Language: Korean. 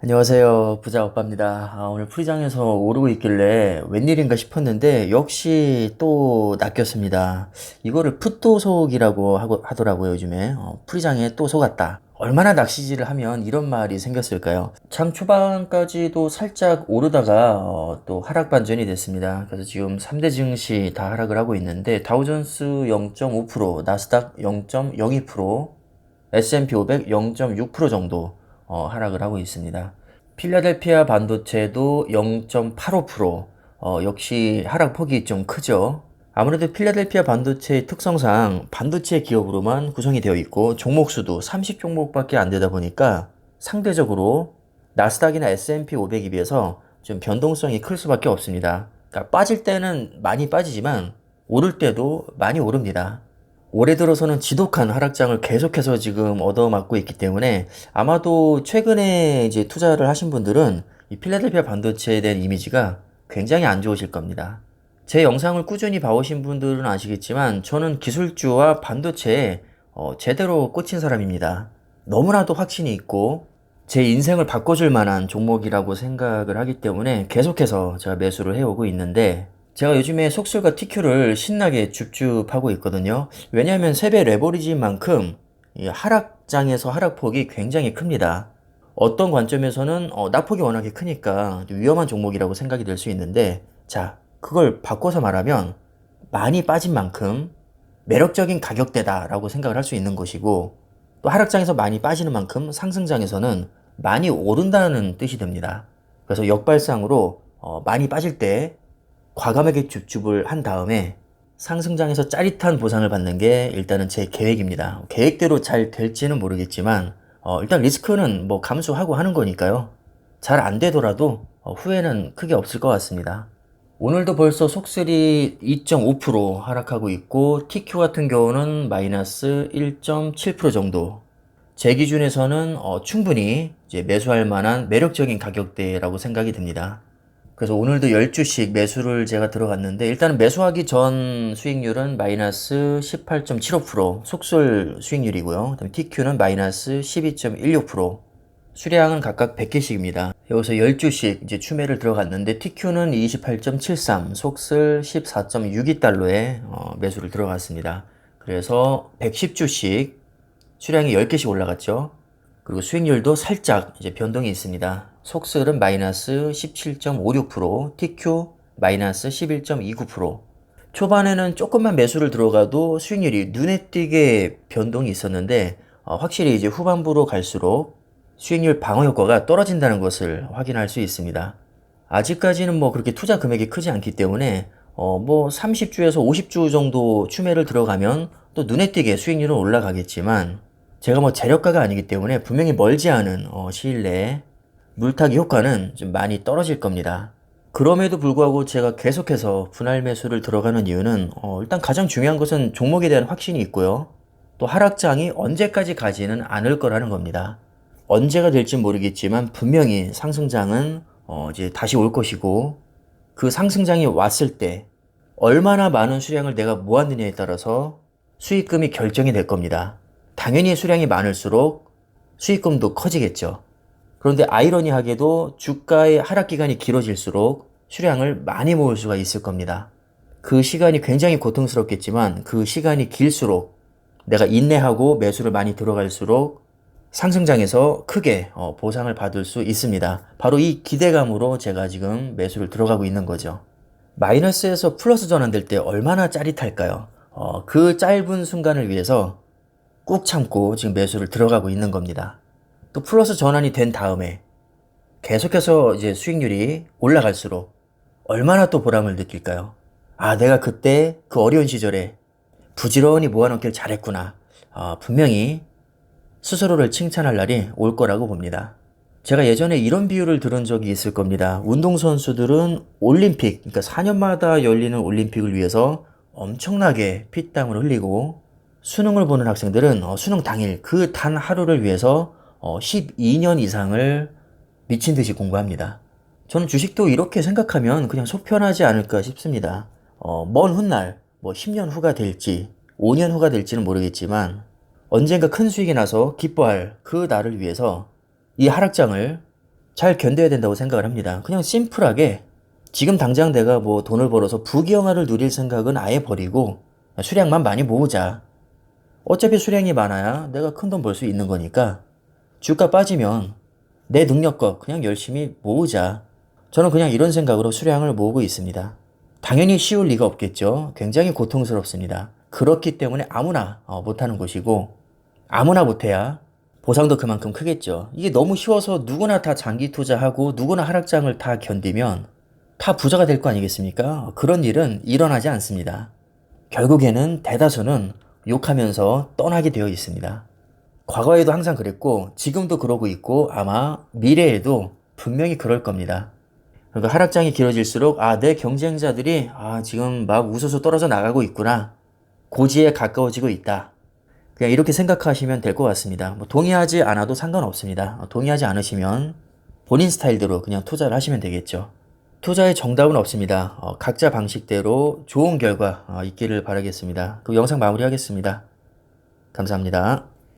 안녕하세요. 부자 오빠입니다. 아, 오늘 풀이장에서 오르고 있길래 웬일인가 싶었는데 역시 또 낚였습니다. 이거를 풋도속이라고 하더라고요, 요즘에. 어, 풀이장에 또 속았다. 얼마나 낚시질을 하면 이런 말이 생겼을까요? 장 초반까지도 살짝 오르다가 어, 또 하락 반전이 됐습니다. 그래서 지금 3대 증시 다 하락을 하고 있는데 다우존스 0.5%, 나스닥 0.02%, S&P 500 0.6% 정도 어, 하락을 하고 있습니다. 필라델피아 반도체도 0.85%, 어, 역시 하락폭이 좀 크죠. 아무래도 필라델피아 반도체의 특성상 반도체 기업으로만 구성이 되어 있고 종목 수도 30종목밖에 안 되다 보니까 상대적으로 나스닥이나 S&P 500에 비해서 좀 변동성이 클 수밖에 없습니다. 그러니까 빠질 때는 많이 빠지지만 오를 때도 많이 오릅니다. 올해 들어서는 지독한 하락장을 계속해서 지금 얻어맞고 있기 때문에 아마도 최근에 이제 투자를 하신 분들은 이 필라델피아 반도체에 대한 이미지가 굉장히 안 좋으실 겁니다. 제 영상을 꾸준히 봐오신 분들은 아시겠지만 저는 기술주와 반도체에 어, 제대로 꽂힌 사람입니다. 너무나도 확신이 있고 제 인생을 바꿔줄 만한 종목이라고 생각을 하기 때문에 계속해서 제가 매수를 해오고 있는데 제가 요즘에 속술과 TQ를 신나게 줍줍하고 있거든요. 왜냐하면 세배 레버리지만큼 이 하락장에서 하락폭이 굉장히 큽니다. 어떤 관점에서는 어, 낙폭이 워낙에 크니까 위험한 종목이라고 생각이 될 수 있는데 자 그걸 바꿔서 말하면 많이 빠진 만큼 매력적인 가격대다라고 생각을 할 수 있는 것이고 또 하락장에서 많이 빠지는 만큼 상승장에서는 많이 오른다는 뜻이 됩니다. 그래서 역발상으로 어, 많이 빠질 때 과감하게 줍줍을 한 다음에 상승장에서 짜릿한 보상을 받는 게 일단은 제 계획입니다. 계획대로 잘 될지는 모르겠지만 어, 일단 리스크는 뭐 감수하고 하는 거니까요. 잘 안 되더라도 어, 후회는 크게 없을 것 같습니다. 오늘도 벌써 속셀이 2.5% 하락하고 있고 TQ 같은 경우는 마이너스 1.7% 정도. 제 기준에서는 어, 충분히 매수할 만한 매력적인 가격대라고 생각이 듭니다. 그래서 오늘도 10주씩 매수를 제가 들어갔는데 일단은 매수하기 전 수익률은 마이너스 18.75% 속술 수익률이고요. 그다음에 TQ는 마이너스 12.16% 수량은 각각 100개씩입니다. 여기서 10주씩 이제 추매를 들어갔는데 TQ는 28.73, 속슬 14.62달러에 어, 매수를 들어갔습니다. 그래서 110주씩 수량이 10개씩 올라갔죠. 그리고 수익률도 살짝 이제 변동이 있습니다. 속슬은 마이너스 17.56%, TQ 마이너스 11.29%. 초반에는 조금만 매수를 들어가도 수익률이 눈에 띄게 변동이 있었는데 어, 확실히 이제 후반부로 갈수록 수익률 방어 효과가 떨어진다는 것을 확인할 수 있습니다. 아직까지는 뭐 그렇게 투자 금액이 크지 않기 때문에 어 뭐 30주에서 50주 정도 추매를 들어가면 또 눈에 띄게 수익률은 올라가겠지만 제가 뭐 재력가가 아니기 때문에 분명히 멀지 않은 어 시일 내에 물타기 효과는 좀 많이 떨어질 겁니다. 그럼에도 불구하고 제가 계속해서 분할 매수를 들어가는 이유는 어 일단 가장 중요한 것은 종목에 대한 확신이 있고요. 또 하락장이 언제까지 가지는 않을 거라는 겁니다. 언제가 될지 모르겠지만 분명히 상승장은 어 이제 다시 올 것이고 그 상승장이 왔을 때 얼마나 많은 수량을 내가 모았느냐에 따라서 수익금이 결정이 될 겁니다. 당연히 수량이 많을수록 수익금도 커지겠죠. 그런데 아이러니하게도 주가의 하락 기간이 길어질수록 수량을 많이 모을 수가 있을 겁니다. 그 시간이 굉장히 고통스럽겠지만 그 시간이 길수록 내가 인내하고 매수를 많이 들어갈수록 상승장에서 크게 어, 보상을 받을 수 있습니다. 바로 이 기대감으로 제가 지금 매수를 들어가고 있는 거죠. 마이너스에서 플러스 전환될 때 얼마나 짜릿할까요? 어, 그 짧은 순간을 위해서 꾹 참고 지금 매수를 들어가고 있는 겁니다. 또 플러스 전환이 된 다음에 계속해서 이제 수익률이 올라갈수록 얼마나 또 보람을 느낄까요? 아, 내가 그때 그 어려운 시절에 부지런히 모아놓길 잘했구나. 아, 분명히 스스로를 칭찬할 날이 올 거라고 봅니다. 제가 예전에 이런 비유를 들은 적이 있을 겁니다. 운동선수들은 올림픽, 그러니까 4년마다 열리는 올림픽을 위해서 엄청나게 피땀을 흘리고 수능을 보는 학생들은 어, 수능 당일 그 단 하루를 위해서 어, 12년 이상을 미친 듯이 공부합니다. 저는 주식도 이렇게 생각하면 그냥 속편하지 않을까 싶습니다. 어, 먼 훗날 뭐 10년 후가 될지 5년 후가 될지는 모르겠지만 언젠가 큰 수익이 나서 기뻐할 그 날을 위해서 이 하락장을 잘 견뎌야 된다고 생각을 합니다. 그냥 심플하게 지금 당장 내가 뭐 돈을 벌어서 부귀영화를 누릴 생각은 아예 버리고 수량만 많이 모으자. 어차피 수량이 많아야 내가 큰 돈 벌 수 있는 거니까 주가 빠지면 내 능력껏 그냥 열심히 모으자. 저는 그냥 이런 생각으로 수량을 모으고 있습니다. 당연히 쉬울 리가 없겠죠. 굉장히 고통스럽습니다. 그렇기 때문에 아무나 어, 못하는 것이고 아무나 못해야 보상도 그만큼 크겠죠. 이게 너무 쉬워서 누구나 다 장기 투자하고 누구나 하락장을 다 견디면 다 부자가 될 거 아니겠습니까? 그런 일은 일어나지 않습니다. 결국에는 대다수는 욕하면서 떠나게 되어 있습니다. 과거에도 항상 그랬고 지금도 그러고 있고 아마 미래에도 분명히 그럴 겁니다. 그러니까 하락장이 길어질수록 아 내 경쟁자들이 아 지금 막 웃어서 떨어져 나가고 있구나 고지에 가까워지고 있다. 그냥 이렇게 생각하시면 될 것 같습니다. 뭐 동의하지 않아도 상관없습니다. 어, 동의하지 않으시면 본인 스타일대로 그냥 투자를 하시면 되겠죠. 투자의 정답은 없습니다. 어, 각자 방식대로 좋은 결과 어, 있기를 바라겠습니다. 그 영상 마무리하겠습니다. 감사합니다.